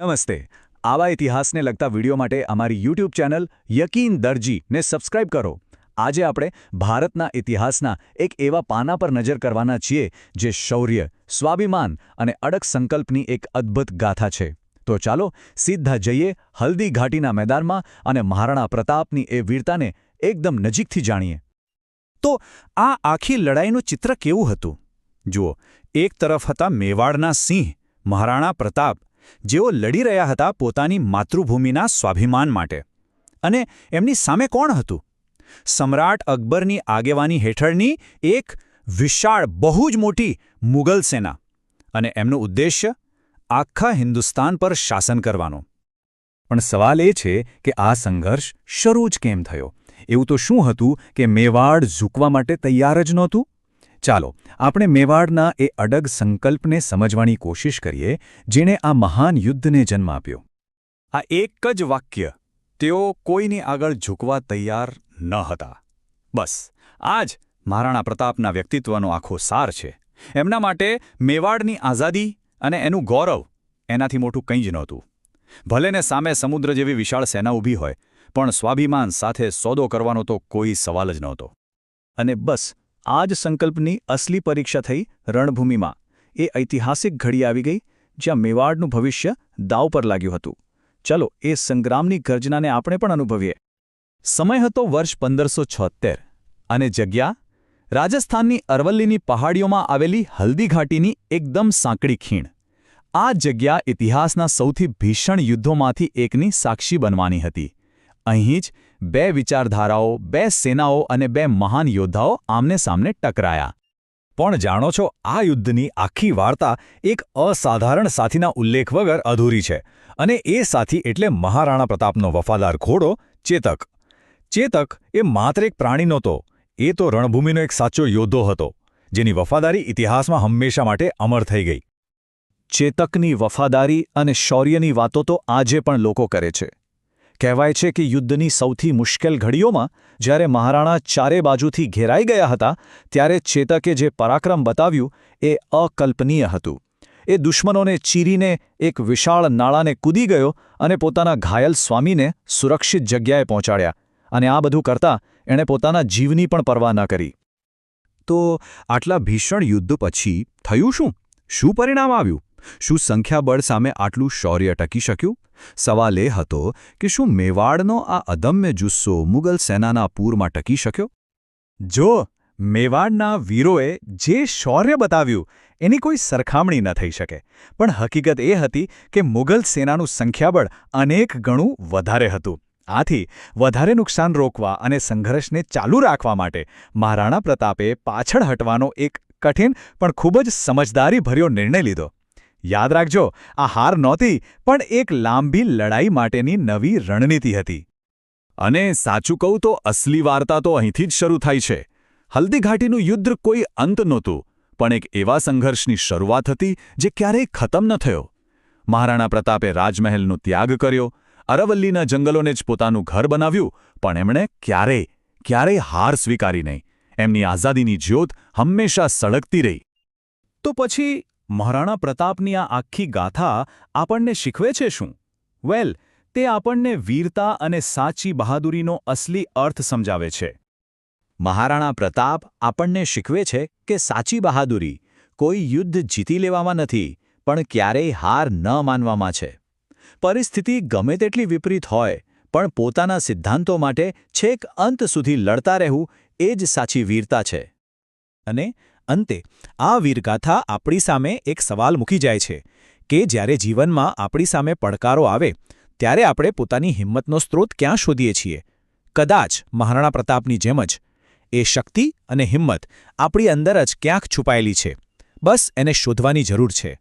નમસ્તે. આવા ઇતિહાસને લગતા વીડિયો માટે અમારી યુટ્યુબ ચેનલ યકીન દરજીને સબસ્ક્રાઇબ કરો. આજે આપણે ભારતના ઇતિહાસના એક એવા પાના પર નજર કરવાના છીએ જે શૌર્ય, સ્વાભિમાન અને અડગ સંકલ્પની એક અદ્ભુત ગાથા છે. તો ચાલો સીધા જઈએ હલ્દી ઘાટીના મેદાનમાં અને મહારાણા પ્રતાપની એ વીરતાને એકદમ નજીકથી જાણીએ. તો આ આખી લડાઈનું ચિત્ર કેવું હતું? જુઓ, એક તરફ હતા મેવાડના સિંહ, મહારાણા પ્રતાપ જેઓ લડી રહ્યા હતા પોતાની માતૃભૂમિના સ્વાભિમાન માટે. અને એમની સામે કોણ હતું? સમ્રાટ અકબરની આગેવાની હેઠળની એક વિશાળ, બહુ જ મોટી મુગલ સેના. અને એમનું ઉદ્દેશ્ય આખા હિન્દુસ્તાન પર શાસન કરવાનો. પણ સવાલ એ છે કે આ સંઘર્ષ શરૂ જ કેમ થયો? એવું તો શું હતું કે મેવાડ ઝૂકવા માટે તૈયાર જ નહોતું? ચાલો, આપણે મેવાડના એ અડગ સંકલ્પને સમજવાની કોશિશ કરીએ, જેણે આ મહાન યુદ્ધને જન્મ આપ્યો. આ એક જ વાક્ય, તેઓ કોઈની આગળ ઝૂકવા તૈયાર ન હતા. બસ, આ જ મહારાણા પ્રતાપના વ્યક્તિત્વનો આખો સાર છે. એમના માટે મેવાડની આઝાદી અને એનું ગૌરવ એનાથી મોટું કંઈ જ નહોતું. ભલે ને સામે સમુદ્ર જેવી વિશાળ સેના ઊભી હોય, પણ સ્વાભિમાન સાથે સોદો કરવાનો તો કોઈ સવાલ જ નહોતો. અને બસ આ જ સંકલ્પની અસલી પરીક્ષા થઈ રણભૂમિમાં. એ ઐતિહાસિક ઘડી આવી ગઈ, જ્યાં મેવાડનું ભવિષ્ય દાવ પર લાગ્યું હતું. ચલો, એ સંગ્રામની ગર્જનાને આપણે પણ અનુભવીએ. સમય હતો વર્ષ પંદરસો છોતેર અને જગ્યા? રાજસ્થાનની અરવલ્લીની પહાડીઓમાં આવેલી હલ્દી ઘાટીની એકદમ સાંકડી ખીણ. આ જગ્યા ઇતિહાસના સૌથી ભીષણ યુદ્ધોમાંથી એકની સાક્ષી બનવાની હતી. અહીં જ બે વિચારધારાઓ, બે સેનાઓ અને બે મહાન યોદ્ધાઓ આમને સામને ટકરાયા. પણ જાણો છો, આ યુદ્ધની આખી વાર્તા એક અસાધારણ સાથીના ઉલ્લેખ વગર અધૂરી છે અને એ સાથી એટલે મહારાણા પ્રતાપનો વફાદાર ઘોડો, ચેતક. ચેતક એ માત્ર એક પ્રાણી નહોતો, એ તો રણભૂમિનો એક સાચો યોદ્ધો હતો, જેની વફાદારી ઇતિહાસમાં હંમેશા માટે અમર થઈ ગઈ. ચેતકની વફાદારી અને શૌર્યની વાતો તો આજે પણ લોકો કરે છે. કહેવાય છે કે યુદ્ધની સૌથી મુશ્કેલ ઘડીઓમાં જ્યારે મહારાણા ચારે બાજુથી ઘેરાઈ ગયા હતા, ત્યારે ચેતકે જે પરાક્રમ બતાવ્યું એ અકલ્પનીય હતું. એ દુશ્મનોને ચીરીને એક વિશાળ નાળાને કૂદી ગયો અને પોતાના ઘાયલ સ્વામીને સુરક્ષિત જગ્યાએ પહોંચાડ્યા અને આ બધું કરતાં એણે પોતાના જીવની પણ પરવા ન કરી. તો આટલા ભીષણ યુદ્ધ પછી થયું શું? શું પરિણામ આવ્યું? શું સંખ્યાબળ સામે આટલું શૌર્ય ટકી શક્યું? સવાલ એ હતો કે શું મેવાડનો આ અદમ્ય જુસ્સો મુગલ સેનાના પૂરમાં ટકી શક્યો? જો, મેવાડના વીરોએ જે શૌર્ય બતાવ્યું, એની કોઈ સરખામણી ન થઈ શકે. પણ હકીકત એ હતી કે મુગલ સેનાનું સંખ્યાબળ અનેક ગણું વધારે હતું. આથી, વધારે નુકસાન રોકવા અને સંઘર્ષને ચાલુ રાખવા માટે મહારાણા પ્રતાપે પાછળ હટવાનો એક કઠિન પણ ખૂબ જ સમજદારીભર્યો નિર્ણય લીધો. યાદ રાખજો, આ હાર નહોતી, પણ એક લાંબી લડાઈ માટેની નવી રણનીતિ હતી. અને સાચું કહું તો અસલી વાર્તા તો અહીંથી જ શરૂ થાય છે. હલ્દીઘાટીનું યુદ્ધ કોઈ અંત નહોતું, પણ એક એવા સંઘર્ષની શરૂઆત હતી જે ક્યારેય ખતમ ન થયો. મહારાણા પ્રતાપે રાજમહેલનો ત્યાગ કર્યો, અરવલ્લીના જંગલોને જ પોતાનું ઘર બનાવ્યું, પણ એમણે ક્યારેય ક્યારેય હાર સ્વીકારી નહીં. એમની આઝાદીની જ્યોત હંમેશા સળગતી રહી. તો પછી મહારાણા પ્રતાપની આ આખી ગાથા આપણને શીખવે છે શું? વેલ, તે આપણને વીરતા અને સાચી બહાદુરીનો અસલી અર્થ સમજાવે છે. મહારાણા પ્રતાપ આપણને શીખવે છે કે સાચી બહાદુરી કોઈ યુદ્ધ જીતી લેવામાં નથી, પણ ક્યારેય હાર ન માનવામાં છે. પરિસ્થિતિ ગમે તેટલી વિપરીત હોય, પણ પોતાના સિદ્ધાંતો માટે છેક અંત સુધી લડતા રહેવું એ જ સાચી વીરતા છે. અને અંતે, આ વીરગાથા આપણી સામે એક સવાલ મૂકી જાય છે કે જ્યારે જીવનમાં આપણી સામે પડકારો આવે, ત્યારે આપણે પોતાની હિંમતનો સ્ત્રોત ક્યાં શોધીએ છીએ? કદાચ મહારાણા પ્રતાપની જેમ જ. એ શક્તિ અને હિંમત આપણી અંદર જ ક્યાંક છુપાયેલી છે. બસ એને શોધવાની જરૂર છે.